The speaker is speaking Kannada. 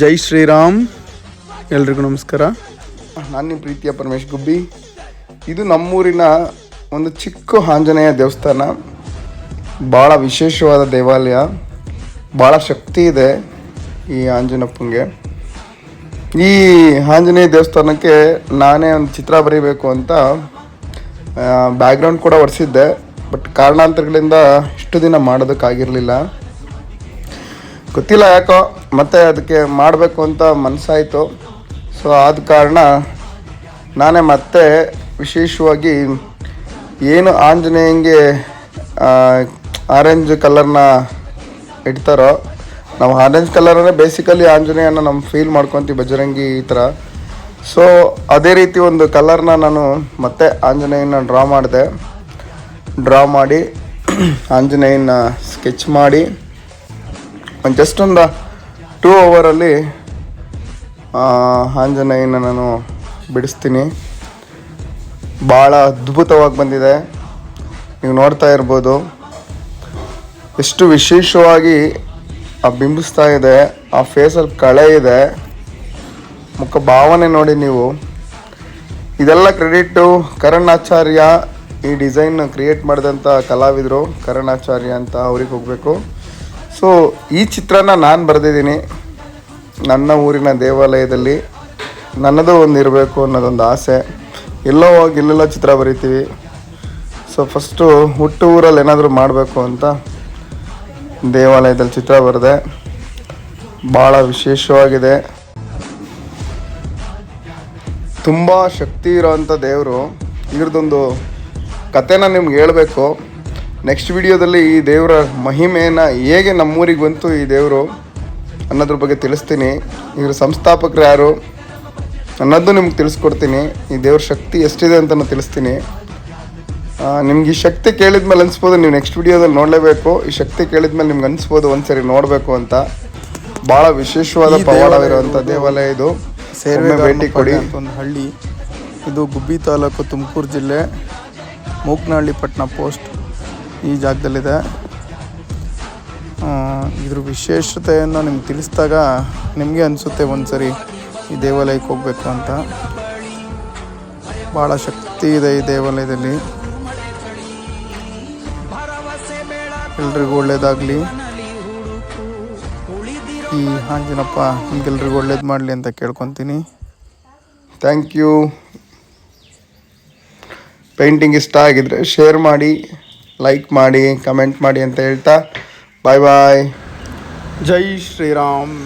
ಜೈ ಶ್ರೀರಾಮ್. ಎಲ್ರಿಗೂ ನಮಸ್ಕಾರ. ನಾನು ನಿಮ್ಮ ಪ್ರೀತಿಯ ಪರಮೇಶ್ ಗುಬ್ಬಿ. ಇದು ನಮ್ಮೂರಿನ ಒಂದು ಚಿಕ್ಕ ಆಂಜನೇಯ ದೇವಸ್ಥಾನ. ಭಾಳ ವಿಶೇಷವಾದ ದೇವಾಲಯ. ಭಾಳ ಶಕ್ತಿ ಇದೆ ಈ ಆಂಜನಪ್ಪಂಗೆ. ಈ ಆಂಜನೇಯ ದೇವಸ್ಥಾನಕ್ಕೆ ನಾನೇ ಒಂದು ಚಿತ್ರ ಬರೀಬೇಕು ಅಂತ ಬ್ಯಾಕ್ಗ್ರೌಂಡ್ ಕೂಡ ಒರೆಸಿದ್ದೆ. ಬಟ್ ಕಾರಣಾಂತರಗಳಿಂದ ಇಷ್ಟು ದಿನ ಮಾಡೋದಕ್ಕಾಗಿರಲಿಲ್ಲ. ಗೊತ್ತಿಲ್ಲ ಯಾಕೋ, ಮತ್ತೆ ಅದಕ್ಕೆ ಮಾಡಬೇಕು ಅಂತ ಮನಸ್ಸಾಯಿತು ಸೊ ಆದ ಕಾರಣ ನಾನೇ ಮತ್ತೆ ವಿಶೇಷವಾಗಿ ಏನು ಆಂಜನೇಯಂಗೆ ಆರೆಂಜ್ ಕಲರ್ನ ಇಡ್ತಾರೋ, ನಾವು ಆರೆಂಜ್ ಕಲರನ್ನೇ ಬೇಸಿಕಲಿ ಆಂಜನೇಯನ ನಮ್ಮ ಫೀಲ್ ಮಾಡ್ಕೊತೀವಿ ಬಜರಂಗಿ ಈ ಥರ. ಸೊ ಅದೇ ರೀತಿ ಒಂದು ಕಲರ್ನ ನಾನು ಮತ್ತೆ ಆಂಜನೇಯನ ಡ್ರಾ ಮಾಡಿದೆ. ಡ್ರಾ ಮಾಡಿ ಆಂಜನೇಯನ ಸ್ಕೆಚ್ ಮಾಡಿ. ಒಂದು ಜಸ್ಟ್ ಒಂದು ಟೂ ಅವರಲ್ಲಿ ಆಂಜನೇಯನ ನಾನು ಬಿಡಿಸ್ತೀನಿ. ಭಾಳ ಅದ್ಭುತವಾಗಿ ಬಂದಿದೆ. ನೀವು ನೋಡ್ತಾ ಇರ್ಬೋದು. ಎಷ್ಟು ವಿಶೇಷವಾಗಿ ಆ ಬಿಂಬಿಸ್ತಾ ಇದೆ, ಆ ಫೇಸಲ್ಲಿ ಕಳೆ ಇದೆ. ಮುಖ ಭಾವನೆ ನೋಡಿ ನೀವು. ಇದೆಲ್ಲ ಕ್ರೆಡಿಟ್ಟು ಕರಣ್ ಆಚಾರ್ಯ ಈ ಡಿಸೈನ್ ಕ್ರಿಯೇಟ್ ಮಾಡಿದಂಥ ಕಲಾವಿದರು ಕರಣ್ ಆಚಾರ್ಯ ಅಂತ ಅವ್ರಿಗೆ ಹೋಗಬೇಕು. ಸೊ ಈ ಚಿತ್ರನ ನಾನು ಬರೆದಿದ್ದೀನಿ. ನನ್ನ ಊರಿನ ದೇವಾಲಯದಲ್ಲಿ. ನನ್ನದು ಒಂದು ಇರಬೇಕು ಅನ್ನೋದೊಂದು ಆಸೆ. ಎಲ್ಲೋ ಹೋಗಿ ಇಲ್ಲೆಲ್ಲ ಚಿತ್ರ ಬರಿತೀವಿ. ಸೊ ಫಸ್ಟು ಹುಟ್ಟು ಊರಲ್ಲಿ ಏನಾದರೂ ಮಾಡಬೇಕು ಅಂತ ದೇವಾಲಯದಲ್ಲಿ ಚಿತ್ರ ಬರೆದೆ. ಭಾಳ ವಿಶೇಷವಾಗಿದೆ. ತುಂಬ ಶಕ್ತಿ ಇರೋವಂಥ ದೇವರು. ಇದ್ರದ್ದೊಂದು ಕಥೆನ ನಿಮ್ಗೆ ಹೇಳಬೇಕು. ನೆಕ್ಸ್ಟ್ ವಿಡಿಯೋದಲ್ಲಿ ಈ ದೇವರ ಮಹಿಮೆಯನ್ನು ಹೇಗೆ ನಮ್ಮೂರಿಗೆ ಬಂತು ಈ ದೇವರು ಅನ್ನೋದ್ರ ಬಗ್ಗೆ ತಿಳಿಸ್ತೀನಿ. ಇವ್ರ ಸಂಸ್ಥಾಪಕರು ಯಾರು ಅನ್ನೋದು ನಿಮ್ಗೆ ತಿಳಿಸ್ಕೊಡ್ತೀನಿ. ಈ ದೇವ್ರ ಶಕ್ತಿ ಎಷ್ಟಿದೆ ಅಂತ ತಿಳಿಸ್ತೀನಿ. ನಿಮ್ಗೆ ಈ ಶಕ್ತಿ ಕೇಳಿದ್ಮೇಲೆ ಅನಿಸ್ಬೋದು ನೀವು ನೆಕ್ಸ್ಟ್ ವಿಡಿಯೋದಲ್ಲಿ ನೋಡಲೇಬೇಕು. ಈ ಶಕ್ತಿ ಕೇಳಿದ್ಮೇಲೆ ನಿಮ್ಗೆ ಅನಿಸ್ಬೋದು ಒಂದ್ಸರಿ ನೋಡಬೇಕು ಅಂತ. ಭಾಳ ವಿಶೇಷವಾದ ಪವಾಡವಿರುವಂಥ ದೇವಾಲಯ ಇದು. ಸೇರ್ವೆ ಒಮ್ಮೆ ಭೇಟಿ ಕೊಡಿ. ಅಂತ ಒಂದು ಹಳ್ಳಿ. ಇದು ಗುಬ್ಬಿ ತಾಲೂಕು ತುಮಕೂರು ಜಿಲ್ಲೆ. ಮೂಕ್ನಹಳ್ಳಿ ಪಟ್ಟಣ ಪೋಸ್ಟ್ ಈ ಜಾಗದಲ್ಲಿದೆ. ಇದ್ರ ವಿಶೇಷತೆಯನ್ನು ನಿಮ್ಗೆ ತಿಳಿಸಿದಾಗ ನಿಮಗೆ ಅನಿಸುತ್ತೆ ಒಂದ್ಸರಿ ಈ ದೇವಾಲಯಕ್ಕೆ ಹೋಗಬೇಕು ಅಂತ. ಭಾಳ ಶಕ್ತಿ ಇದೆ ಈ ದೇವಾಲಯದಲ್ಲಿ. ಎಲ್ರಿಗೂ ಒಳ್ಳೇದಾಗಲಿ. ಈ ಆಂಜನಪ್ಪ ನಿಮ್ಗೆಲ್ರಿಗೂ ಒಳ್ಳೇದು ಮಾಡಲಿ ಅಂತ ಕೇಳ್ಕೊತೀನಿ. ಥ್ಯಾಂಕ್ ಯು ಪೇಂಟಿಂಗ್ ಇಷ್ಟ ಆಗಿದ್ರೆ ಶೇರ್ ಮಾಡಿ. ಲೈಕ್ ಮಾಡಿ ಕಮೆಂಟ್ ಮಾಡಿ ಅಂತ ಹೇಳ್ತಾ ಬಾಯ್ ಬಾಯ್ ಜೈ ಶ್ರೀರಾಮ್.